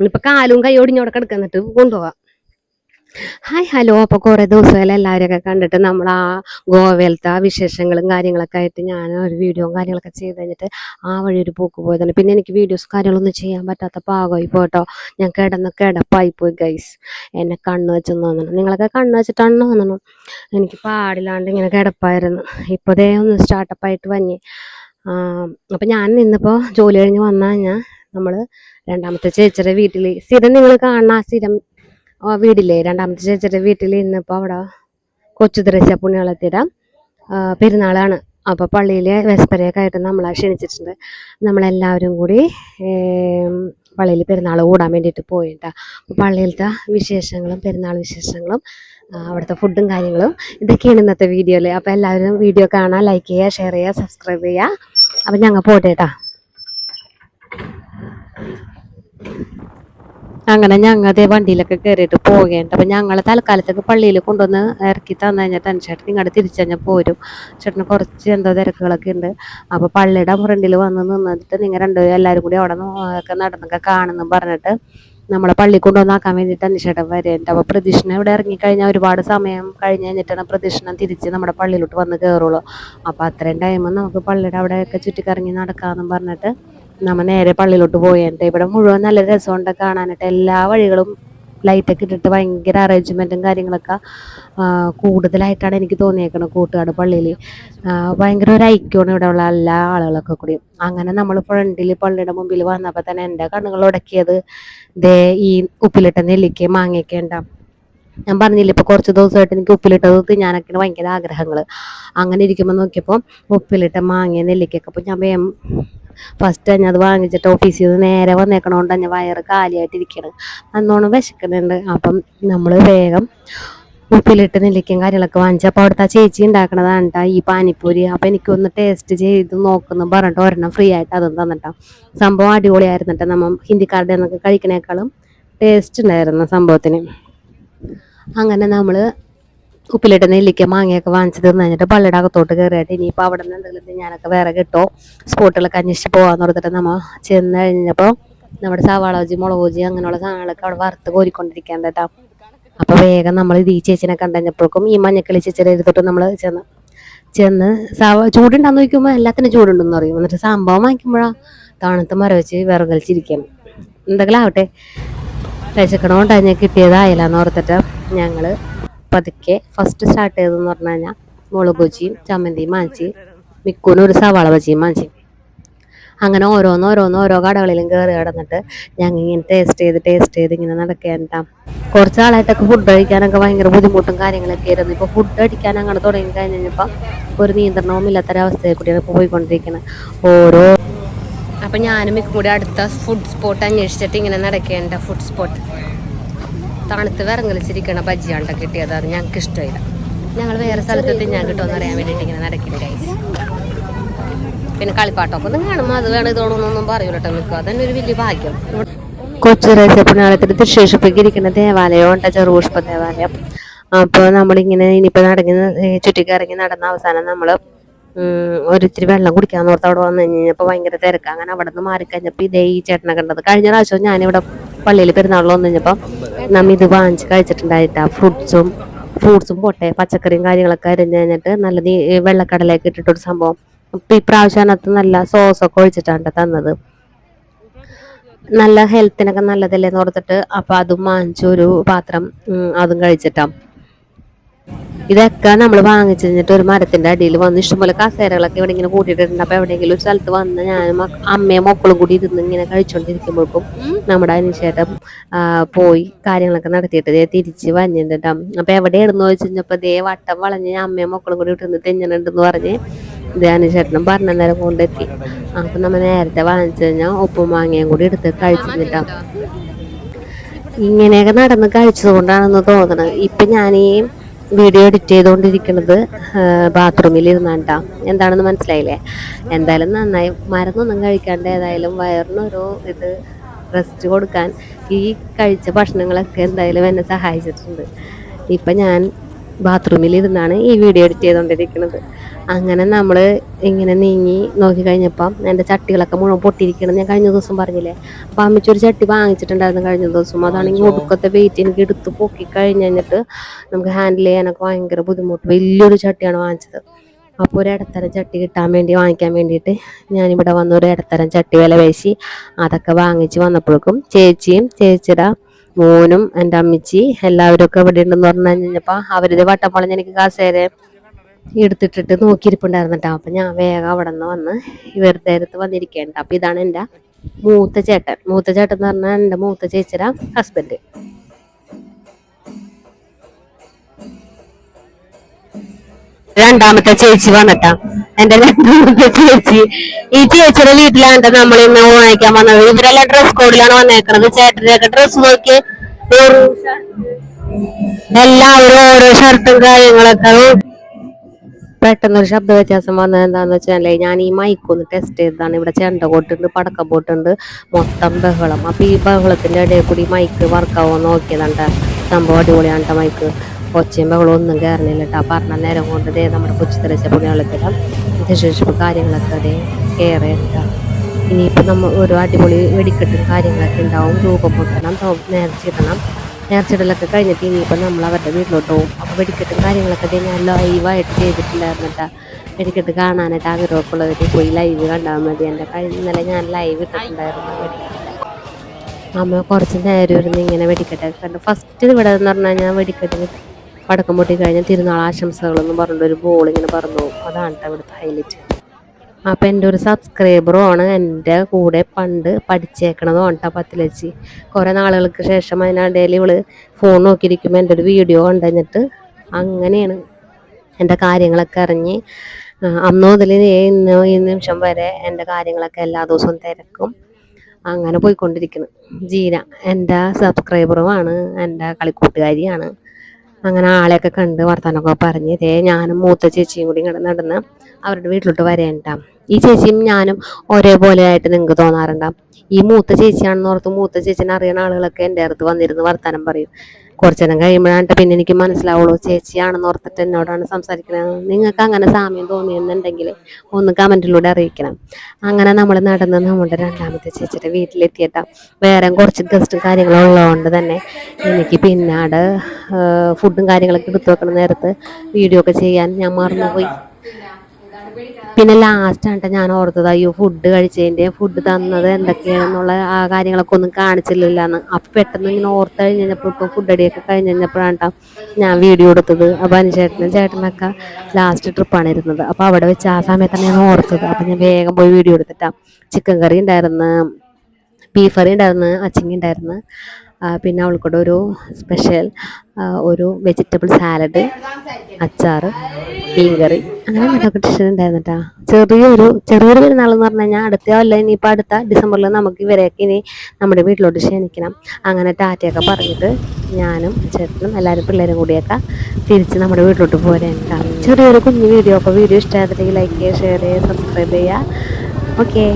ഇപ്പൊ കാലും കൈയോടിഞ്ഞോടെ കിടക്കുന്നിട്ട് കൊണ്ടുപോവാം. Hi hello. അപ്പൊ കുറെ ദിവസമായാലും എല്ലാവരെയൊക്കെ കണ്ടിട്ട് നമ്മൾ ആ ഗോവയിലത്തെ ആ വിശേഷങ്ങളും കാര്യങ്ങളൊക്കെ ആയിട്ട് ഞാൻ ഒരു വീഡിയോയും കാര്യങ്ങളൊക്കെ ചെയ്ത് കഴിഞ്ഞിട്ട് ആ വഴി ഒരു പോക്ക് പോയതാണ്. പിന്നെ എനിക്ക് വീഡിയോസ് കാര്യങ്ങളൊന്നും ചെയ്യാൻ പറ്റാത്ത പാകമായി പോട്ടോ ഞാൻ കിടന്ന് കിടപ്പായി പോയി ഗൈസ് എന്നെ കണ്ണ് വെച്ചെന്ന് തോന്നണം നിങ്ങളൊക്കെ കണ്ണ് വെച്ചിട്ടാണ് തോന്നണം എനിക്ക് പാടില്ലാണ്ട് ഇങ്ങനെ കിടപ്പായിരുന്നു. ഇപ്പോൾ ദേ ഒന്ന് സ്റ്റാർട്ടപ്പായിട്ട് വന്നി. അപ്പം ഞാൻ ഇന്നിപ്പോൾ ജോലി കഴിഞ്ഞ് വന്നാൽ കഴിഞ്ഞാൽ നമ്മൾ രണ്ടാമത്തെ ചേച്ചിയുടെ വീട്ടിൽ സ്ഥിരം നിങ്ങൾ കാണുന്ന ആ സ്ഥിരം വീടില്ലേ? രണ്ടാമത്തെ ചേച്ചിയുടെ വീട്ടിൽ ഇന്നിപ്പോൾ അവിടെ കൊച്ചു ദ്രശ്യ പുണ്യാളത്തിയുടെ പെരുന്നാളാണ്. അപ്പോൾ പള്ളിയിൽ വെസ്പരയൊക്കെ ആയിട്ട് നമ്മളെ ക്ഷണിച്ചിട്ടുണ്ട്. നമ്മളെല്ലാവരും കൂടി പള്ളിയിൽ പെരുന്നാൾ കൂടാൻ വേണ്ടിയിട്ട് പോയിട്ടാ. അപ്പോൾ പള്ളിയിലത്തെ വിശേഷങ്ങളും പെരുന്നാൾ വിശേഷങ്ങളും അവിടുത്തെ ഫുഡും കാര്യങ്ങളും ഇതൊക്കെയാണ് ഇന്നത്തെ വീഡിയോയിൽ അപ്പോൾ എല്ലാവരും വീഡിയോ കാണാൻ ലൈക്ക് ചെയ്യുക ഷെയർ ചെയ്യുക സബ്സ്ക്രൈബ് ചെയ്യുക. അപ്പം ഞങ്ങൾ പോട്ടെ കേട്ടോ അങ്ങനെ ഞങ്ങൾ അതേ വണ്ടിയിലൊക്കെ കയറിയിട്ട് പോകേണ്ട. അപ്പം ഞങ്ങൾ തൽക്കാലത്തേക്ക് പള്ളിയിൽ കൊണ്ടുവന്ന് ഇറക്കി തന്നു കഴിഞ്ഞാൽ തന്നെ ചേട്ടൻ ഇങ്ങോട്ട് തിരിച്ചു കഴിഞ്ഞാൽ പോരും. ചേട്ടന് കുറച്ച് എന്തോ തിരക്കുകളൊക്കെ ഉണ്ട് അപ്പോൾ പള്ളിയുടെ ഫ്രണ്ടിൽ വന്ന് നിന്നിട്ട് നിങ്ങൾ രണ്ടുപേരും എല്ലാവരും കൂടി അവിടെ ഒക്കെ നടന്നൊക്കെ കാണുന്നു പറഞ്ഞിട്ട് നമ്മളെ പള്ളി കൊണ്ടുവന്നാക്കാൻ വേണ്ടിയിട്ട് അന്വേഷേട്ടൻ വരേണ്ട. അപ്പോൾ പ്രദക്ഷിണ ഇവിടെ ഇറങ്ങിക്കഴിഞ്ഞാൽ ഒരുപാട് സമയം കഴിഞ്ഞ് കഴിഞ്ഞിട്ടാണ് പ്രദക്ഷിണം തിരിച്ച് നമ്മുടെ പള്ളിയിലോട്ട് വന്ന് കയറുള്ളൂ അപ്പോൾ അത്രയും ടൈം നമുക്ക് പള്ളിയുടെ അവിടെയൊക്കെ ചുറ്റിക്കറങ്ങി നടക്കാമെന്നും പറഞ്ഞിട്ട് നമ്മ നേരെ പള്ളിയിലോട്ട് പോയിട്ട് ഇവിടെ മുഴുവൻ നല്ല രസമുണ്ട് കാണാനായിട്ട്. എല്ലാ വഴികളും ലൈറ്റൊക്കെ ഇട്ടിട്ട് ഭയങ്കര അറേഞ്ച്മെന്റും കാര്യങ്ങളൊക്കെ കൂടുതലായിട്ടാണ് എനിക്ക് തോന്നിയേക്കുന്നത് കൂട്ടുകാട് പള്ളിയിൽ ഭയങ്കര ഒരു ഐക്യമാണ് ഇവിടെ ഉള്ള എല്ലാ ആളുകളൊക്കെ കൂടി. അങ്ങനെ നമ്മൾ ഫ്രണ്ടിൽ പള്ളിയുടെ മുമ്പിൽ വന്നപ്പോൾ തന്നെ എന്റെ കണ്ണുകൾ ഉടക്കിയത് ദേ ഈ ഉപ്പിലിട്ട നെല്ലിക്ക മാങ്ങയൊക്കെ ഉണ്ടാവും ഞാൻ പറഞ്ഞില്ല ഇപ്പൊ കുറച്ച് ദിവസമായിട്ട് എനിക്ക് ഉപ്പിലിട്ടത് തിന്നാനൊക്കെ ഭയങ്കര ആഗ്രഹങ്ങൾ അങ്ങനെ ഇരിക്കുമ്പോൾ നോക്കിയപ്പോൾ ഉപ്പിലിട്ട മാങ്ങ നെല്ലിക്കൊക്കെ അപ്പോൾ ഞാൻ വേഗം ഫസ്റ്റ് തന്നെ അത് വാങ്ങിച്ചിട്ട് ഓഫീസിൽ നിന്ന് നേരെ വന്നേക്കണോണ്ട് തന്നെ വയറ് കാലിയായിട്ട് ഇരിക്കണം നന്നോണം വിശക്കുന്നുണ്ട്. അപ്പം നമ്മൾ വേഗം ഉപ്പിലിട്ട് നെല്ലിക്കയും കാര്യങ്ങളൊക്കെ വാങ്ങിച്ചു അപ്പോൾ അവിടുത്തെ ചേച്ചി ഉണ്ടാക്കണതാണ് കേട്ടോ ഈ പാനിപ്പൂരി. അപ്പം എനിക്കൊന്ന് ടേസ്റ്റ് ചെയ്ത് നോക്കുന്നു പറഞ്ഞിട്ട് ഒരെണ്ണം ഫ്രീ ആയിട്ട് അതും തന്നിട്ടാ. സംഭവം അടിപൊളിയായിരുന്നു കേട്ടോ നമ്മൾ ഹിന്ദിക്കാരുടെ നിന്നൊക്കെ കഴിക്കണേക്കാളും ടേസ്റ്റ് ഉണ്ടായിരുന്നു സംഭവത്തിന്. അങ്ങനെ നമ്മൾ ഉപ്പിലിട്ട് നെല്ലിക്ക മാങ്ങയൊക്കെ വാങ്ങിച്ച് തിന്ന് കഴിഞ്ഞിട്ട് പള്ളിയുടെ അകത്തോട്ട് കയറിയിട്ട് ഇനിയിപ്പോൾ അവിടെ നിന്ന് എന്തെങ്കിലും ഞാനൊക്കെ വേറെ കിട്ടോ? സ്പോട്ടുകളൊക്കെ അന്വേഷിച്ച് പോകാന്ന് പറഞ്ഞിട്ട് നമ്മൾ ചെന്ന് കഴിഞ്ഞപ്പോൾ നമ്മുടെ സവാള ബജി മുളക് ബജി അങ്ങനെയുള്ള സാധനങ്ങളൊക്കെ അവിടെ വറുത്ത് കോരിക്കൊണ്ടിരിക്കാൻ കേട്ടോ. അപ്പോൾ വേഗം നമ്മൾ ഇത് ഈ ചേച്ചിനെ കണ്ടുകഴിഞ്ഞപ്പോഴേക്കും ഈ മഞ്ഞക്കിളി ചേച്ചിയുടെ എടുത്തിട്ട് നമ്മൾ ചെന്ന് ചെന്ന് സവ ചൂടുണ്ടാന്ന് ചോദിക്കുമ്പോൾ എല്ലാത്തിനും ചൂടുണ്ടെന്ന് പറയും. എന്നിട്ട് സംഭവം വാങ്ങിക്കുമ്പോഴാണ് തണുത്ത് മര വെച്ച് വിറകലിച്ചിരിക്കണം. എന്തെങ്കിലും ആവട്ടെ. രസക്കണോണ്ടാ ഞാൻ കിട്ടിയതായില്ലെന്ന് ഓർത്തിട്ട് ഞങ്ങൾ പതുക്കെ ഫസ്റ്റ് സ്റ്റാർട്ട് ചെയ്തതെന്ന് പറഞ്ഞു കഴിഞ്ഞാൽ മുളക് ബജിയും ചമ്മന്തിയും വാങ്ങിച്ച് മിക്കൂനും ഒരു സവാള ബജിയും വാങ്ങിച്ച്. അങ്ങനെ ഓരോന്ന് ഓരോന്ന് ഓരോ കടകളിലും കയറി കിടന്നിട്ട് ഞങ്ങൾ ഇങ്ങനെ ടേസ്റ്റ് ചെയ്ത് ടേസ്റ്റ് ചെയ്ത് ഇങ്ങനെ നടക്കേണ്ട. കുറച്ച് ആളായിട്ടൊക്കെ ഫുഡ് കഴിക്കാനൊക്കെ ഭയങ്കര ബുദ്ധിമുട്ടും കാര്യങ്ങളൊക്കെ ആയിരുന്നു. ഇപ്പോൾ ഫുഡ് അടിക്കാൻ അങ്ങനെ തുടങ്ങി കഴിഞ്ഞ് കഴിഞ്ഞപ്പോൾ ഒരു നിയന്ത്രണവും ഇല്ലാത്തൊരവസ്ഥയെ കൂടിയാണ് ഇപ്പോൾ പോയിക്കൊണ്ടിരിക്കുന്നത് ഓരോ അപ്പം ഞാനും ഇക്കൂടി കൂടി അടുത്ത ഫുഡ് സ്പോട്ട് അന്വേഷിച്ചിട്ട് ഇങ്ങനെ നടക്കേണ്ട ഫുഡ് സ്പോട്ട് തണുത്ത് വിറങ്ങലിച്ചിരിക്കണ ബജ്ജിയാണ്ട കിട്ടിയത് അത് ഞങ്ങൾക്ക് ഇഷ്ടമില്ല. ഞങ്ങൾ വേറെ സ്ഥലത്ത് ഞാൻ കിട്ടുമെന്ന് അറിയാൻ വേണ്ടിയിട്ട് ഇങ്ങനെ നടക്കുന്നു ഗൈസ് പിന്നെ കളിപ്പാട്ടമൊക്കെ ഒന്നും കാണുമ്പോൾ അത് വേണം ഇതോണൊന്നും പറയൂല കേട്ടോ നിൽക്കുക അതന്നെ ഒരു വലിയ ഭാഗ്യം. കൊച്ചു രഹസ്യപുണ്യാളത്തിൽ തൃശ്ശേഷിപ്പിക്ക് ഇരിക്കുന്ന ദേവാലയം ഉണ്ട് ചെറുപുഷ്പ ദേവാലയം. അപ്പോൾ നമ്മളിങ്ങനെ ഇനിയിപ്പോൾ നടങ്ങി ചുറ്റിക്കിറങ്ങി നടന്ന അവസാനം നമ്മൾ ഒരിത്തിരി വെള്ളം കുടിക്കാൻ ഓർത്ത് അവിടെ വന്നു കഴിഞ്ഞപ്പോൾ ഭയങ്കര തിരക്ക്. അങ്ങനെ അവിടെ നിന്ന് മാറിക്കഴിഞ്ഞപ്പോൾ ഇതേ ഈ ചേട്ടനെ കണ്ടത്. കഴിഞ്ഞ പ്രാവശ്യം ഞാനിവിടെ പള്ളിയിൽ പെരുന്നാളിൽ വന്നു കഴിഞ്ഞപ്പം നമ്മ ഇത് വാങ്ങിച്ച് കഴിച്ചിട്ടുണ്ടായിട്ടാ ഫ്രൂട്ട്സും ഫ്രൂട്ട്സും പോട്ടെ പച്ചക്കറിയും കാര്യങ്ങളൊക്കെ അരിഞ്ഞ് കഴിഞ്ഞിട്ട് നല്ല നീ വെള്ളക്കടലേക്ക് ഇട്ടിട്ടൊരു സംഭവം. അപ്പം ഈ പ്രാവശ്യം അതിനകത്ത് നല്ല സോസൊക്കെ ഒഴിച്ചിട്ടാണ് തന്നത്. നല്ല ഹെൽത്തിനൊക്കെ നല്ലതല്ലേ എന്ന് ഓർത്തിട്ട് അപ്പം അതും വാങ്ങിച്ചു ഒരു പാത്രം അതും കഴിച്ചിട്ടാ. ഇതൊക്കെ നമ്മൾ വാങ്ങിച്ചു കഴിഞ്ഞിട്ട് ഒരു മരത്തിന്റെ അടിയിൽ വന്ന് ഇഷ്ടംപോലെ കസേരകളൊക്കെ ഇവിടെ ഇങ്ങനെ കൂട്ടിയിട്ടുണ്ട്. അപ്പൊ എവിടെയെങ്കിലും ഒരു സ്ഥലത്ത് വന്ന് മക്ക- അമ്മയും മക്കളും കൂടി ഇരുന്ന് ഇങ്ങനെ കഴിച്ചോണ്ടിരിക്കുമ്പോഴേക്കും നമ്മുടെ അനുശേഷം പോയി കാര്യങ്ങളൊക്കെ നടത്തിയിട്ട് ദേ തിരിച്ച് വന്നിട്ടുണ്ട് അപ്പൊ എവിടെയാണെന്ന് ചോദിച്ചു കഴിഞ്ഞപ്പോ ദേ വട്ടം വളഞ്ഞ് ഞാൻ അമ്മയും മക്കളും കൂടി ഇട്ടിരുന്ന് തെഞ്ഞനുണ്ടെന്ന് പറഞ്ഞ് അനുശേഷനും പറഞ്ഞ നേരം കൊണ്ടെത്തി. അപ്പൊ നമ്മൾ നേരത്തെ വാങ്ങിച്ചു കഴിഞ്ഞാൽ ഉപ്പും മാങ്ങയും കൂടി എടുത്ത് കഴിച്ചിട്ടാ ഇങ്ങനെയൊക്കെ നടന്ന് കഴിച്ചത് കൊണ്ടാണെന്ന് തോന്നണത്. ഇപ്പൊ ഞാൻ ഈ വീഡിയോ എഡിറ്റ് ചെയ്തുകൊണ്ടിരിക്കുന്നത് ബാത്റൂമിൽ ഇരുന്നാണ്ടാ എന്താണെന്ന് മനസ്സിലായില്ലേ? എന്തായാലും നന്നായി മരുന്നൊന്നും കഴിക്കാണ്ട് ഏതായാലും വയറിനൊരു ഇത് റെസ്റ്റ് കൊടുക്കാൻ ഈ കഴിച്ച ഭക്ഷണങ്ങളൊക്കെ എന്തായാലും എന്നെ സഹായിച്ചിട്ടുണ്ട്. ഇപ്പം ഞാൻ ബാത്റൂമിൽ ഇരുന്നാണ് ഈ വീഡിയോ എഡിറ്റ് ചെയ്തുകൊണ്ടിരിക്കുന്നത് അങ്ങനെ നമ്മൾ ഇങ്ങനെ നീങ്ങി നോക്കി കഴിഞ്ഞപ്പം എന്റെ ചട്ടികളൊക്കെ മുഴുവൻ പൊട്ടിയിരിക്കണം ഞാൻ കഴിഞ്ഞ ദിവസം പറഞ്ഞില്ലേ? അപ്പം അമ്മച്ചി ഒരു ചട്ടി വാങ്ങിച്ചിട്ടുണ്ടായിരുന്നു കഴിഞ്ഞ ദിവസം. അതാണെങ്കിൽ ഒടുക്കത്തെ വെയിറ്റ് എനിക്ക് എടുത്ത് പൊക്കി കഴിഞ്ഞ് കഴിഞ്ഞിട്ട് നമുക്ക് ഹാൻഡിൽ ചെയ്യാനൊക്കെ ഭയങ്കര ബുദ്ധിമുട്ട്. വലിയൊരു ചട്ടിയാണ് വാങ്ങിച്ചത്. അപ്പോൾ ഒരു ഇടത്തരം ചട്ടി കിട്ടാൻ വേണ്ടി വാങ്ങിക്കാൻ വേണ്ടിയിട്ട് ഞാനിവിടെ വന്ന് ഒരു ഇടത്തരം ചട്ടി വില പേശി അതൊക്കെ വാങ്ങിച്ച് വന്നപ്പോഴേക്കും ചേച്ചിയും ചേച്ചിയുടെ മോനും എന്റെ അമ്മച്ചി എല്ലാവരും ഒക്കെ ഇവിടെ ഉണ്ടെന്ന് പറഞ്ഞു കഴിഞ്ഞപ്പോൾ അവരിത് വട്ടം എനിക്ക് കാസേരെ എടുത്തിട്ടിട്ട് നോക്കിയിരിപ്പുണ്ടായിരുന്നു കേട്ടോ അപ്പം ഞാൻ വേഗം അവിടെ നിന്ന് വന്ന് ഇവരുടെ അടുത്ത് വന്നിരിക്കേണ്ട അപ്പം ഇതാണ് എന്റെ മൂത്ത ചേട്ടൻ. മൂത്ത ചേട്ടൻ എന്ന് പറഞ്ഞാൽ എന്റെ മൂത്ത ചേച്ചിയുടെ ഹസ്ബൻഡ് രണ്ടാമത്തെ ചേച്ചി വന്നിട്ടാ. എന്റെ ചേച്ചി. ഈ ചേച്ചിയുടെ വീട്ടിലാണ് നമ്മൾ ഇന്ന് ഊണയിക്കാൻ വന്നത്. ഇവരെല്ലാം ഡ്രസ് കോഡിലാണ് വന്നേക്കുന്നത് ചേട്ടന്റെയൊക്കെ ഡ്രസ് നോക്കി എല്ലാവരും ഓരോ ഷർട്ടും കാര്യങ്ങളൊക്കെ. പെട്ടെന്നൊരു ശബ്ദ വ്യത്യാസം വന്നത് എന്താന്ന് വെച്ചാൽ ഞാൻ ഈ മൈക്ക് ഒന്ന് ടെസ്റ്റ് ചെയ്തതാണ്. ഇവിടെ ചെണ്ട കൊട്ടുണ്ട് പടക്ക പോട്ടുണ്ട്. മൊത്തം ബഹളം. അപ്പൊ ഈ ബഹളത്തിന്റെ ഇടയിൽ കൂടി മൈക്ക് വർക്കാവോ നോക്കിയതാണ് സംഭവം അടിപൊളിയാണ് മൈക്ക് ഒച്ചയും ബഹളം ഒന്നും കയറുന്നില്ല കേട്ടോ പറഞ്ഞ നേരം കൊണ്ട് ദേ നമ്മുടെ കൊച്ചുതരച്ച പുണ്യാളത്തിലും. വിശേഷിപ്പ് കാര്യങ്ങളൊക്കെ അതേ ഏറെ എടുക്കാം ഇനിയിപ്പോൾ നമ്മൾ ഒരു അടിപൊളി വെടിക്കെട്ടും കാര്യങ്ങളൊക്കെ ഉണ്ടാവും. രൂപം പൊട്ടണം നേർച്ചിടണം നേർച്ചിടലൊക്കെ കഴിഞ്ഞിട്ട് ഇനിയിപ്പോൾ നമ്മൾ അവരുടെ വീട്ടിലോട്ട് പോകും അപ്പോൾ വെടിക്കെട്ടും കാര്യങ്ങളൊക്കെ ഞാൻ ലൈവായിട്ട് ചെയ്തിട്ടുണ്ടായിരുന്നു കേട്ടോ. വെടിക്കെട്ട് കാണാനായിട്ട് ആഗ്രഹമൊക്കെ ഉള്ളവർ പോയി ലൈവ് കണ്ടാൽ മതി. എന്റെ ഇന്നലെ ഞാൻ ലൈവ് ഇട്ടിട്ടുണ്ടായിരുന്നു അമ്മ കുറച്ച് നേരം ഇരുന്ന് ഇങ്ങനെ വെടിക്കെട്ടൊക്കെ കണ്ടു. ഫസ്റ്റ് ഇവിടെ എന്ന് പറഞ്ഞു കഴിഞ്ഞാൽ വെടിക്കെട്ടിന് പടക്കം പൊട്ടി കഴിഞ്ഞാൽ തിരുനാൾ ആശംസകളെന്ന് പറഞ്ഞിട്ട് ഒരു ബോൾ ഇങ്ങനെ പറഞ്ഞു അതാണ് ഇവിടുത്തെ ഹൈലൈറ്റ് അപ്പം എന്റെ ഒരു സബ്സ്ക്രൈബറുമാണ് എന്റെ കൂടെ പണ്ട് പഠിച്ചേക്കണതും കേട്ടോ പത്തിലച്ചി. കുറേ നാളുകൾക്ക് ശേഷം അതിനിടയിൽ ഇവൾ ഫോൺ നോക്കിയിരിക്കുമ്പോൾ എന്റെ ഒരു വീഡിയോ കണ്ടുകഴിഞ്ഞിട്ട് അങ്ങനെയാണ് എന്റെ കാര്യങ്ങളൊക്കെ അറിഞ്ഞ് അന്ന് മുതൽ ഇന്ന് ഈ നിമിഷം വരെ എന്റെ കാര്യങ്ങളൊക്കെ എല്ലാ ദിവസവും തിരക്കും. അങ്ങനെ പോയിക്കൊണ്ടിരിക്കുന്നു ജീന എന്റെ സബ്സ്ക്രൈബറുമാണ് എന്റെ കളിക്കൂട്ടുകാരിയാണ്. അങ്ങനെ ആളെയൊക്കെ കണ്ട് വർത്താനമൊക്കെ പറഞ്ഞ് ഇതേ ഞാനും മൂത്ത ചേച്ചിയും കൂടി ഇങ്ങോട്ട് നടന്ന് അവരുടെ വീട്ടിലോട്ട് വരേണ്ട. ഈ ചേച്ചിയും ഞാനും ഒരേപോലെ ആയിട്ട് നിങ്ങൾക്ക് തോന്നാറുണ്ടാം? ഈ മൂത്ത ചേച്ചിയാണെന്ന് ഓർത്ത് മൂത്ത ചേച്ചിനെ അറിയുന്ന ആളുകളൊക്കെ എന്റെ അടുത്ത് വന്നിരുന്ന് വർത്താനം പറയും. കുറച്ചു നേരം കഴിയുമ്പോഴാണ് പിന്നെ എനിക്ക് മനസ്സിലാവുള്ളൂ ചേച്ചിയാണെന്ന് ഓർത്തിട്ട് എന്നോടാണ് സംസാരിക്കുന്നത് നിങ്ങൾക്ക് അങ്ങനെ സാമ്യം തോന്നിയെന്നുണ്ടെങ്കിൽ ഒന്ന് കമന്റിലൂടെ അറിയിക്കണം. അങ്ങനെ നമ്മൾ നടന്ന് നമ്മുടെ രണ്ടാമത്തെ ചേച്ചിയുടെ വീട്ടിലെത്തിയിട്ട വേറെ കുറച്ച് ഗസ്റ്റും കാര്യങ്ങളും ഉള്ളതുകൊണ്ട് തന്നെ എനിക്ക് പിന്നാട് ഫുഡും കാര്യങ്ങളൊക്കെ എടുത്തു വെക്കണ നേരത്ത് വീഡിയോ ഒക്കെ ചെയ്യാൻ ഞാൻ മറന്നുപോയി. പിന്നെ ലാസ്റ്റ് ആയിട്ട് ഞാൻ ഓർത്തത് അയ്യോ ഫുഡ് കഴിച്ചതിന്റെ ഫുഡ് തന്നത് എന്തൊക്കെയാണെന്നുള്ള ആ കാര്യങ്ങളൊക്കെ ഒന്നും കാണിച്ചില്ലല്ലോ അപ്പം പെട്ടെന്ന് ഇങ്ങനെ ഓർത്ത് കഴിഞ്ഞ് കഴിഞ്ഞപ്പോൾ ഇപ്പോൾ ഫുഡ് അടിയൊക്കെ കഴിഞ്ഞ് കഴിഞ്ഞപ്പോഴാണ് ഞാൻ വീഡിയോ എടുത്തത്. അപ്പോൾ അനുചേട്ടനും ചേട്ടനൊക്കെ ലാസ്റ്റ് ട്രിപ്പാണ് ഇരുന്നത്. അപ്പോൾ അവിടെ വെച്ച് ആ സമയത്താണ് ഞാൻ ഓർത്തത്. അപ്പം ഞാൻ വേഗം പോയി വീഡിയോ എടുത്തിട്ടാ. ചിക്കൻ കറി ഉണ്ടായിരുന്നു ബീഫ് കറി ഉണ്ടായിരുന്നു അച്ചിങ്ങി ഉണ്ടായിരുന്നു. പിന്നെ അവൾക്കൂടെ ഒരു സ്പെഷ്യൽ ഒരു വെജിറ്റബിൾ സാലഡ് അച്ചാറ് മീൻകറി അങ്ങനെ എന്തൊക്കെ ഡിഷ് ഉണ്ടായിരുന്നു കേട്ടോ ചെറിയൊരു ചെറിയൊരു പെരുന്നാൾ എന്ന് പറഞ്ഞു കഴിഞ്ഞാൽ അടുത്ത അല്ല ഇനിയിപ്പോൾ അടുത്ത ഡിസംബറിൽ നമുക്ക് ഇവരെയൊക്കെ ഇനി നമ്മുടെ വീട്ടിലോട്ട് ക്ഷണിക്കണം. അങ്ങനെ ടാറ്റയൊക്കെ പറഞ്ഞിട്ട് ഞാനും ചേട്ടനും എല്ലാവരും പിള്ളേരും കൂടിയൊക്കെ തിരിച്ച് നമ്മുടെ വീട്ടിലോട്ട് പോരേണ്ട ചെറിയൊരു കുഞ്ഞു വീഡിയോ അപ്പോൾ വീഡിയോ ഇഷ്ടമായിട്ടുണ്ടെങ്കിൽ ലൈക്ക് ചെയ്യുക ഷെയർ ചെയ്യുക സബ്സ്ക്രൈബ് ചെയ്യുക. ഓക്കെ